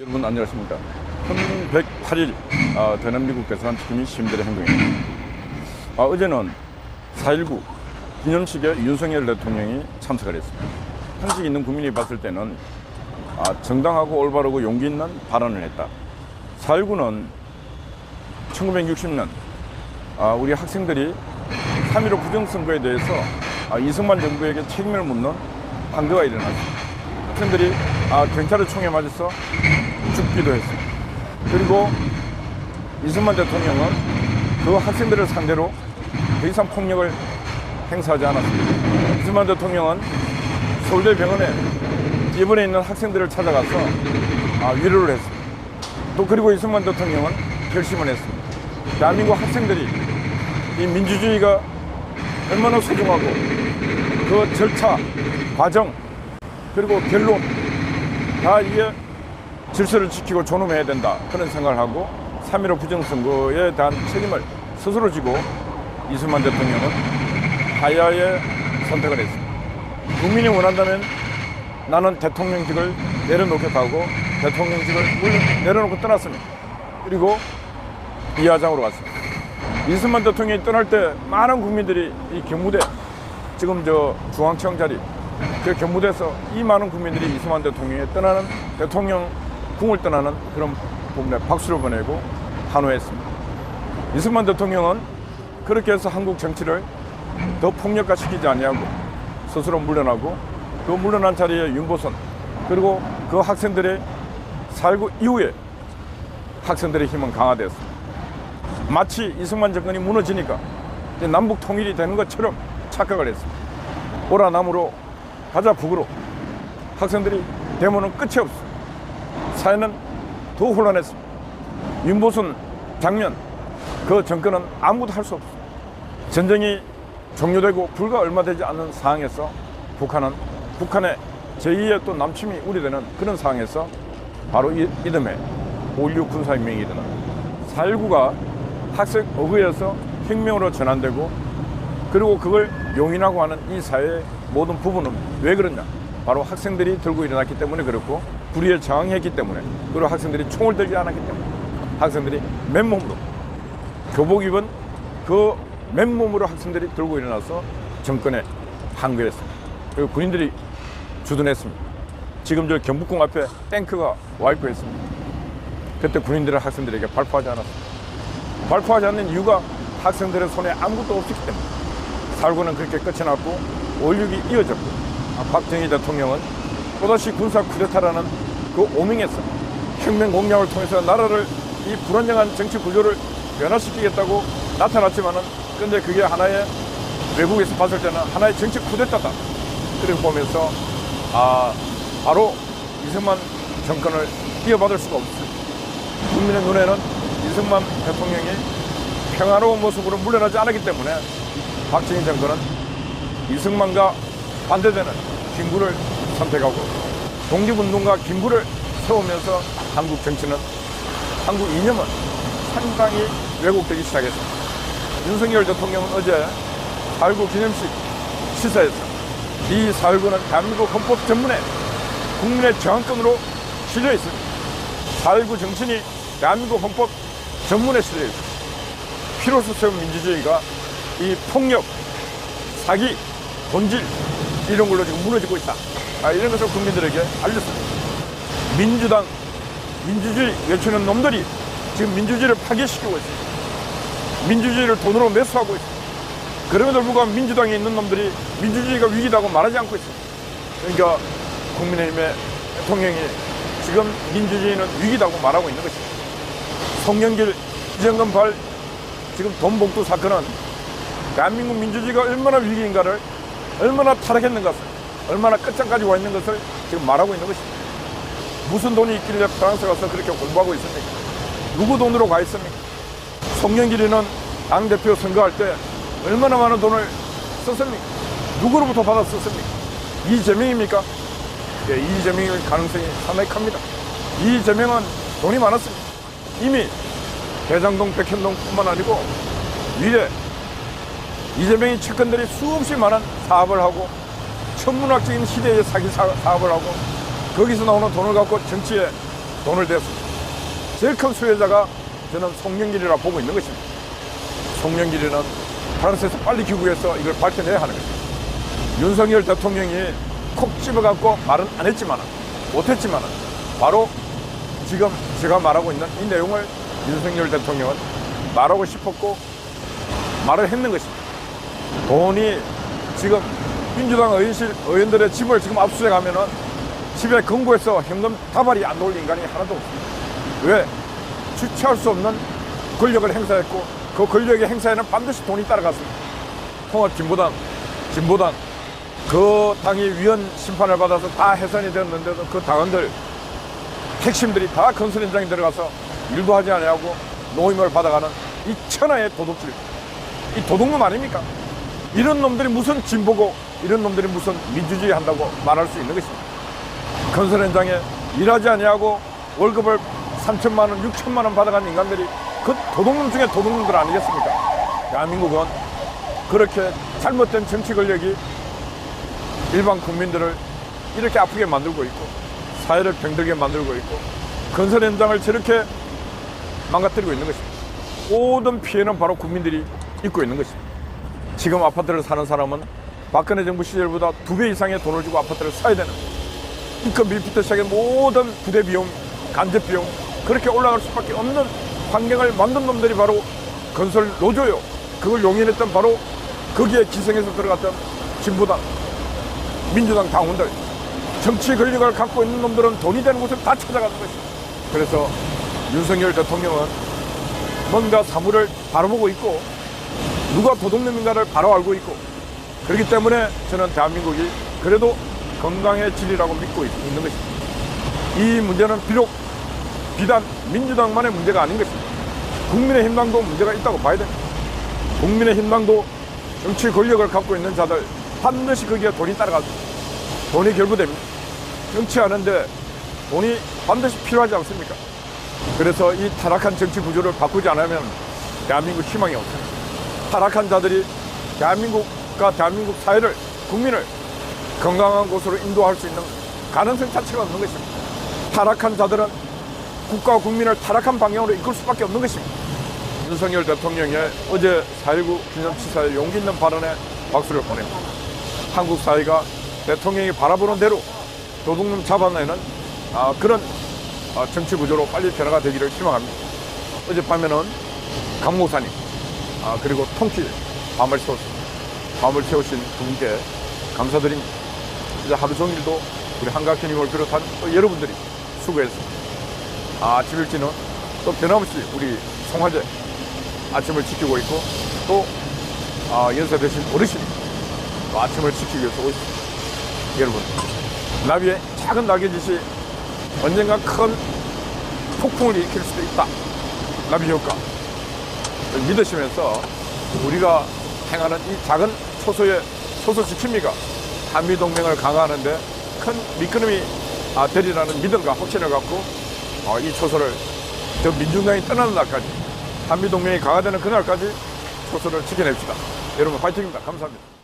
여러분 안녕하십니까. 1108일 아, 대한민국 대사관 지킴이 시민들의 행동입니다. 아, 어제는 4.19 기념식에 윤석열 대통령이 참석을 했습니다. 현직 있는 국민이 봤을 때는 아, 정당하고 올바르고 용기 있는 발언을 했다. 4.19는 1960년 아, 우리 학생들이 3.15 부정선거에 대해서 아, 이승만 정부에게 책임을 묻는 반대가 일어났습니다. 학생들이 아, 경찰의 총에 맞아서 죽 기도 했습니다. 그리고 이승만 대통령은 그 학생들을 상대로 더 이상 폭력을 행사하지 않았습니다. 이승만 대통령은 서울대 병원에 입원해 있는 학생들을 찾아가서 아, 위로를 했습니다. 또 그리고 이승만 대통령은 결심을 했습니다. 대한민국 학생들이 이 민주주의가 얼마나 소중하고 그 절차, 과정, 그리고 결론 다 이게 질서를 지키고 존엄해야 된다 그런 생각을 하고 3.15 부정선거에 대한 책임을 스스로 지고 이승만 대통령은 하야의 선택을 했습니다. 국민이 원한다면 나는 대통령직을 내려놓겠다고 대통령직을 내려놓고 떠났습니다. 그리고 이하장으로 갔습니다. 이승만 대통령이 떠날 때 많은 국민들이 이 경무대 지금 저 중앙청 자리 그 경무대에서 이 많은 국민들이 이승만 대통령이 떠나는 대통령 궁을 떠나는 그런 부분에 박수를 보내고 환호했습니다. 이승만 대통령은 그렇게 해서 한국 정치를 더 폭력화시키지 아니하고 스스로 물러나고 그 물러난 자리에 윤보선 그리고 그 학생들의 살고 이후에 학생들의 힘은 강화되었습니다. 마치 이승만 정권이 무너지니까 이제 남북 통일이 되는 것처럼 착각을 했습니다. 오라 남으로 가자 북으로 학생들이 데모는 끝이 없어. 사회는 더 혼란했습니다. 윤보순 장면 그 정권은 아무도 할 수 없어. 전쟁이 종료되고 불과 얼마 되지 않는 상황에서 북한은 북한의 제2의 또 남침이 우려되는 그런 상황에서 바로 이, 이듬해 5.16 군사혁명이 일어나 4.19가 학생 어그에서 혁명으로 전환되고 그리고 그걸 용인하고 하는 이 사회의 모든 부분은 왜 그러냐? 바로 학생들이 들고 일어났기 때문에 그렇고 불의에 저항했기 때문에 그리고 학생들이 총을 들지 않았기 때문에 학생들이 맨몸으로 교복 입은 그 맨몸으로 학생들이 들고 일어나서 정권에 항거했습니다. 그리고 군인들이 주둔했습니다. 지금 저 경북궁 앞에 탱크가 와 있고 했습니다. 그때 군인들은 학생들에게 발포하지 않았습니다. 발포하지 않는 이유가 학생들의 손에 아무것도 없었기 때문에 살고는 그렇게 끝이 났고 5.16이 이어졌고 아, 박정희 대통령은 또다시 군사 쿠데타라는 그 오명에서 혁명 공약을 통해서 나라를 이 불안정한 정치 구조를 변화시키겠다고 나타났지만은 근데 그게 하나의 외국에서 봤을 때는 하나의 정치 쿠데타다. 그렇게 보면서 아 바로 이승만 정권을 이어받을 수가 없어요. 국민의 눈에는 이승만 대통령이 평화로운 모습으로 물러나지 않았기 때문에 박정희 정권은 이승만과 반대되는 김구를 선택하고 독립운동가 김구를 세우면서 한국 정치는 한국 이념은 상당히 왜곡되기 시작했습니다. 윤석열 대통령은 어제 4.19 기념식 시사에서 이 4.19는 대한민국 헌법 전문에 국민의 저항권으로 실려 있습니다. 4.19 정신이 대한민국 헌법 전문에 실려 있습니다. 피로서 세운 민주주의가 이 폭력, 사기, 본질 이런 걸로 지금 무너지고 있다. 아, 이런 것을 국민들에게 알렸습니다. 민주당, 민주주의 외치는 놈들이 지금 민주주의를 파괴시키고 있습니다. 민주주의를 돈으로 매수하고 있습니다. 그럼에도 불구하고 민주당에 있는 놈들이 민주주의가 위기다고 말하지 않고 있습니다. 그러니까 국민의힘의 대통령이 지금 민주주의는 위기다고 말하고 있는 것입니다. 송영길, 이정근 발 지금 돈 복도 사건은 대한민국 민주주의가 얼마나 위기인가를 얼마나 타락했는가를 얼마나 끝장까지 와 있는 것을 지금 말하고 있는 것입니다. 무슨 돈이 있길래 프랑스 가서 그렇게 공부하고 있습니까? 누구 돈으로 가 있습니까? 송영길이는 당대표 선거할 때 얼마나 많은 돈을 썼습니까? 누구로부터 받아 썼습니까? 이재명입니까? 예, 이재명일 가능성이 상당히 큽니다. 이재명은 돈이 많았습니다. 이미 대장동, 백현동뿐만 아니고 위에 이재명이 측근들이 수없이 많은 사업을 하고 천문학적인 시대의 사기 사, 사업을 하고 거기서 나오는 돈을 갖고 정치에 돈을 대었습니다. 제일 큰 수혜자가 저는 송영길이라 보고 있는 것입니다. 송영길이는 프랑스에서 빨리 귀국해서 이걸 밝혀내야 하는 것입니다. 윤석열 대통령이 콕 집어갖고 말은 안 했지만 못했지만 바로 지금 제가 말하고 있는 이 내용을 윤석열 대통령은 말하고 싶었고 말을 했는 것입니다. 돈이 지금 민주당 의원실 의원들의 집을 지금 압수해가면은 집에 금고에서 현금 다발이 안 나올 인간이 하나도 없습니다. 왜? 주체할 수 없는 권력을 행사했고 그 권력의 행사에는 반드시 돈이 따라갔습니다. 통합 진보당, 진보당 그 당이 위헌 심판을 받아서 다 해산이 되었는데도 그 당원들 핵심들이 다 건설 현장에 들어가서 일도 하지 않냐고 노임을 받아가는 이 천하의 도둑질 이 도둑놈 아닙니까? 이런 놈들이 무슨 진보고 이런 놈들이 무슨 민주주의 한다고 말할 수 있는 것입니다. 건설 현장에 일하지 않냐고 월급을 3천만 원, 6천만 원 받아간 인간들이 그 도둑놈 중에 도둑놈들 아니겠습니까? 대한민국은 그렇게 잘못된 정치 권력이 일반 국민들을 이렇게 아프게 만들고 있고 사회를 병들게 만들고 있고 건설 현장을 저렇게 망가뜨리고 있는 것입니다. 모든 피해는 바로 국민들이 입고 있는 것입니다. 지금 아파트를 사는 사람은 박근혜 정부 시절보다 두 배 이상의 돈을 주고 아파트를 사야 되는 인건 밀부터 시작해 모든 부대 비용, 간접 비용 그렇게 올라갈 수밖에 없는 환경을 만든 놈들이 바로 건설 노조요. 그걸 용인했던 바로 거기에 기생해서 들어갔던 진보당, 민주당 당원들, 정치 권력을 갖고 있는 놈들은 돈이 되는 곳을 다 찾아가는 것입니다. 그래서 윤석열 대통령은 뭔가 사물을 바라보고 있고 누가 도둑놈인가를 바로 알고 있고 그렇기 때문에 저는 대한민국이 그래도 건강해지리라고 믿고 있- 있는 것입니다. 이 문제는 비록 비단 민주당만의 문제가 아닌 것입니다. 국민의힘당도 문제가 있다고 봐야 됩니다. 국민의힘당도 정치 권력을 갖고 있는 자들 반드시 거기에 돈이 따라가죠. 돈이 결부됩니다. 정치하는데 돈이 반드시 필요하지 않습니까? 그래서 이 타락한 정치 구조를 바꾸지 않으면 대한민국 희망이 없습니다. 타락한 자들이 대한민국과 대한민국 사회를 국민을 건강한 곳으로 인도할 수 있는 가능성 자체가 없는 것입니다. 타락한 자들은 국가와 국민을 타락한 방향으로 이끌 수밖에 없는 것입니다. 윤석열 대통령의 어제 4.19 기념치사의 용기 있는 발언에 박수를 보냅니다. 한국 사회가 대통령이 바라보는 대로 도둑놈 잡아내는 아, 그런 아, 정치 구조로 빨리 변화가 되기를 희망합니다. 어젯밤에는 강 목사님 아, 그리고 통길 밤을 세웠습니다. 밤을 세우신 두 분께 감사드립니다. 이제 하루 종일도 우리 한각현님을 비롯한 또 여러분들이 수고했습니다. 아, 아침 일찍은 또 변함없이 우리 송화제 아침을 지키고 있고 또 아, 연세 되신 어르신이 또 아침을 지키기 위해서 오십니다. 여러분, 나비의 작은 낙엽짓이 언젠가 큰 폭풍을 일으킬 수도 있다. 나비 효과. 믿으시면서 우리가 행하는 이 작은 초소의 초소 지킴이가 한미 동맹을 강화하는데 큰 미끄럼이 아, 되리라는 믿음과 확신을 갖고 어, 이 초소를 저 민중당이 떠나는 날까지 한미 동맹이 강화되는 그날까지 초소를 지켜냅시다. 여러분 파이팅입니다. 감사합니다.